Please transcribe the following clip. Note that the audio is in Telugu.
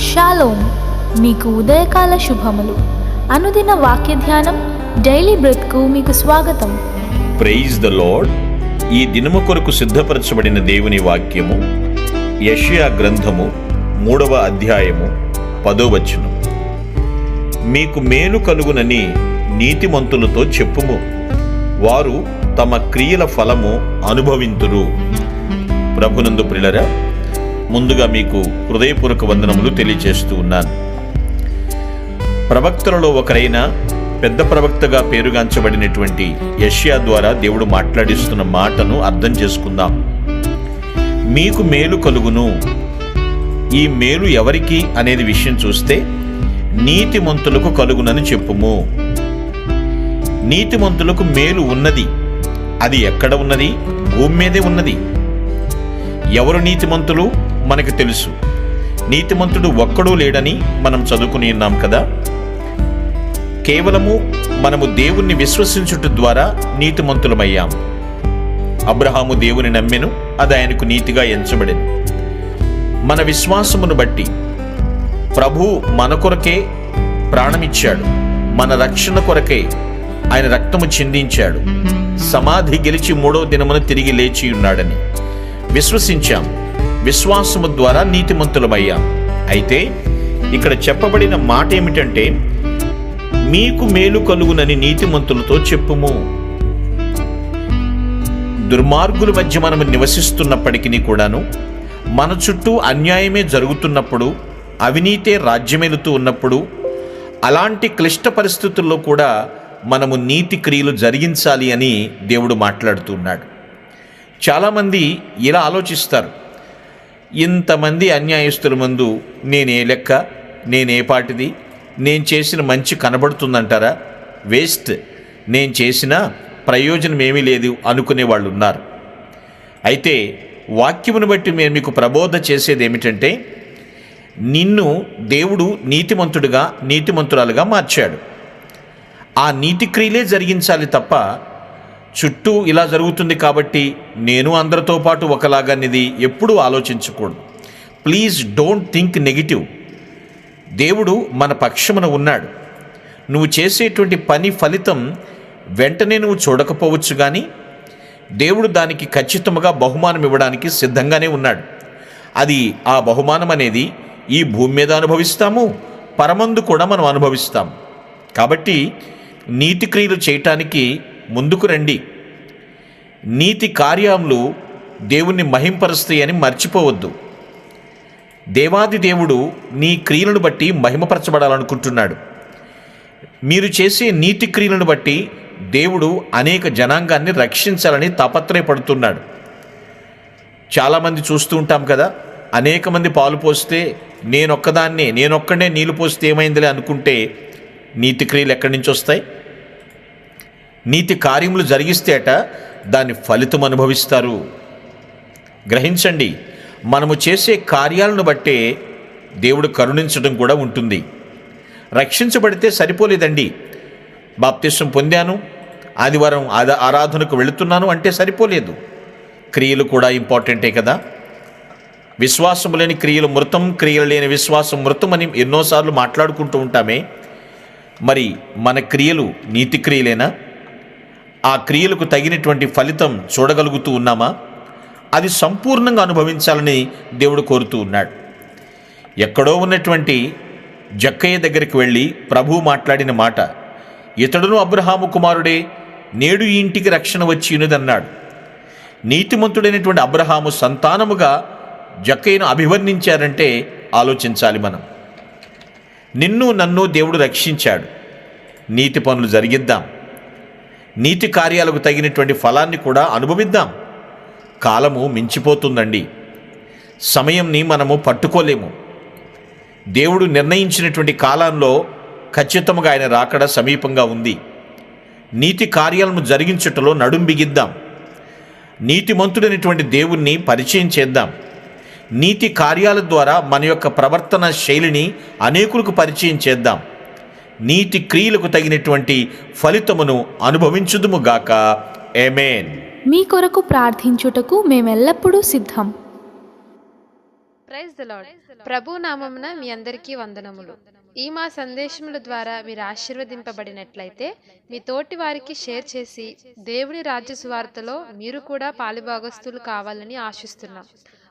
షాలోమ్ మీకు ఉదయకాల శుభములు. అనుదిన వాక్య ధ్యానం డైలీ బ్రెత్కు మీకు స్వాగతం. Praise the Lord. ఈ దినము కొరకు సిద్ధపరచబడిన దేవుని వాక్యము యషియా గ్రంథము మూడవ అధ్యాయము పదో వచనం. మీకు మేలు కలుగునని నీతిమంతులతో చెప్పుము. వారు తమ క్రియల ఫలము అనుభవింతురు. ప్రభునందు ప్రిలరా ముందుగా మీకు హృదయపూర్వక వందనములు తెలియజేస్తూ ఉన్నాను. ప్రవక్తలలో ఒకరైన పెద్ద ప్రవక్తగా పేరుగాంచబడినటువంటి యష్యా ద్వారా దేవుడు మాట్లాడిస్తున్న మాటను అర్థం చేసుకుందాం. మీకు మేలు కలుగును. ఈ మేలు ఎవరికి అనేది విషయం చూస్తే నీతిమంతులకు కలుగునని చెప్పుము. నీతిమంతులకు మేలు ఉన్నది. అది ఎక్కడ ఉన్నది? భూమి మీదే ఉన్నది. ఎవరు నీతిమంతులు? మనకు తెలుసు. నీతిమంతుడు ఒక్కడూ లేడని మనం చదువుకుని ఉన్నాం కదా? కేవలము మనము దేవుణ్ణి విశ్వసించుట ద్వారా నీతిమంతులమయ్యాం. అబ్రహాము దేవుని నమ్మెను అది ఆయనకు నీతిగా ఎంచబడింది మన విశ్వాసమును బట్టి ప్రభు మన కొరకే ప్రాణమిచ్చాడు. మన రక్షణ కొరకే ఆయన రక్తము చిందించాడు. సమాధి గెలిచి మూడో దినమున తిరిగి లేచి ఉన్నాడని విశ్వసించాం. విశ్వాసము ద్వారా నీతిమంతులమయ్యాం. అయితే ఇక్కడ చెప్పబడిన మాట ఏమిటంటే మీకు మేలు కలుగునని నీతిమంతులతో చెప్పుము. దుర్మార్గుల మధ్య మనము నివసిస్తున్నప్పటికీ కూడాను మన చుట్టూ అన్యాయమే జరుగుతున్నప్పుడు అవినీతే రాజ్యమేలుతూ ఉన్నప్పుడు అలాంటి క్లిష్ట పరిస్థితుల్లో కూడా మనము నీతి క్రియలు జరిగించాలి అని దేవుడు మాట్లాడుతున్నాడు చాలామంది ఇలా ఆలోచిస్తారు. ఇంతమంది అన్యాయస్తుల ముందు నేనే లెక్క నేనే పాటిది నేను చేసిన మంచి కనబడుతుందంటారా? వేస్ట్. నేను చేసిన ప్రయోజనం ఏమీ లేదు అనుకునే వాళ్ళు ఉన్నారు అయితే వాక్యమును బట్టి నేను మీకు ప్రబోధ చేసేది ఏమిటంటే నిన్ను దేవుడు నీతిమంతుడిగా నీతిమంతురాలుగా మార్చాడు. ఆ నీతి క్రియలే జరిగించాలి తప్ప చుట్టూ ఇలా జరుగుతుంది కాబట్టి నేను అందరితో పాటు ఒకలాగానిది ఎప్పుడూ ఆలోచించకూడదు. ప్లీజ్ డోంట్ థింక్ నెగిటివ్ దేవుడు మన పక్షమున ఉన్నాడు. నువ్వు చేసేటువంటి పని ఫలితం వెంటనే నువ్వు చూడకపోవచ్చు కానీ దేవుడు దానికి ఖచ్చితంగా బహుమానం ఇవ్వడానికి సిద్ధంగానే ఉన్నాడు. అది ఆ బహుమానం అనేది ఈ భూమి మీద అనుభవిస్తాము పరమందు కూడా మనం అనుభవిస్తాం కాబట్టి నీతి క్రియలు చేయటానికి ముందుకు రండి. నీతి కార్యములు దేవుణ్ణి మహింపరుస్తాయని మర్చిపోవద్దు. దేవాది దేవుడు నీ క్రియలను బట్టి మహిమపరచబడాలనుకుంటున్నాడు. మీరు చేసే నీతి క్రియలను బట్టి దేవుడు అనేక జనాంగాన్ని రక్షించాలని తాపత్రయపడుతున్నాడు. చాలామంది చూస్తూ ఉంటాం కదా అనేక మంది పాలు పోస్తే నేనొక్కదాన్నే నేనొక్కడే నీళ్ళు పోస్తే ఏమైందిలే అనుకుంటే నీతి క్రియలు ఎక్కడి నుంచి వస్తాయి? నీతి కార్యములు జరిగిస్తేట దాని ఫలితం అనుభవిస్తారు. గ్రహించండి మనము చేసే కార్యాలను బట్టే దేవుడు కరుణించడం కూడా ఉంటుంది. రక్షించబడితే సరిపోలేదండి. బాప్తిష్టం పొందాను ఆదివారం ఆదా ఆరాధనకు వెళుతున్నాను అంటే సరిపోలేదు. క్రియలు కూడా ఇంపార్టెంటే కదా. విశ్వాసం లేని క్రియలు మృతం క్రియలు లేని విశ్వాసం మృతం అని ఎన్నోసార్లు మాట్లాడుకుంటూ ఉంటామే. మరి మన క్రియలు నీతి క్రియలేనా? ఆ క్రియలకు తగినటువంటి ఫలితం చూడగలుగుతూ ఉన్నామా? అది సంపూర్ణంగా అనుభవించాలని దేవుడు కోరుతూ ఉన్నాడు. ఎక్కడో ఉన్నటువంటి జక్కయ్య దగ్గరికి వెళ్ళి ప్రభు మాట్లాడిన మాట ఇతడును అబ్రహాము కుమారుడే నేడు ఈ ఇంటికి రక్షణ వచ్చినదన్నాడు నీతిమంతుడైనటువంటి అబ్రహాము సంతానముగా జక్కయ్యను అభివర్ణించారంటే ఆలోచించాలి మనం. నిన్ను నన్ను దేవుడు రక్షించాడు. నీతి పనులు జరిగిద్దాం. నీతి కార్యాలకు తగినటువంటి ఫలాన్ని కూడా అనుభవిద్దాం. కాలము మించిపోతుందండి. సమయంని మనము పట్టుకోలేము. దేవుడు నిర్ణయించినటువంటి కాలంలో ఖచ్చితంగా ఆయన రాకడ సమీపంగా ఉంది. నీతి కార్యాలను జరిగించుటలో నడుం బిగిద్దాం. నీతిమంతుడైనటువంటి దేవుణ్ణి పరిచయం చేద్దాం. నీతి కార్యాల ద్వారా మన యొక్క ప్రవర్తన శైలిని అనేకులకు పరిచయం చేద్దాం. నీతి క్రియలకు తగినటువంటి ఫలితమును అనుభవించుదుముగాక ఏమేన్ మీ కొరకు ప్రార్థించుటకు మేమెల్లప్పుడూ సిద్ధం. ప్రైజ్ ద లాడ్ ప్రభు నామమున మీ అందరికీ వందనములు. ఈ మా సందేశముల ద్వారా మీరు ఆశీర్వదింపబడినట్లయితే మీ తోటి వారికి షేర్ చేసి దేవుని రాజ్య సువార్తలో మీరు కూడా పాలిభాగస్తులు కావాలని ఆశిస్తున్నాం.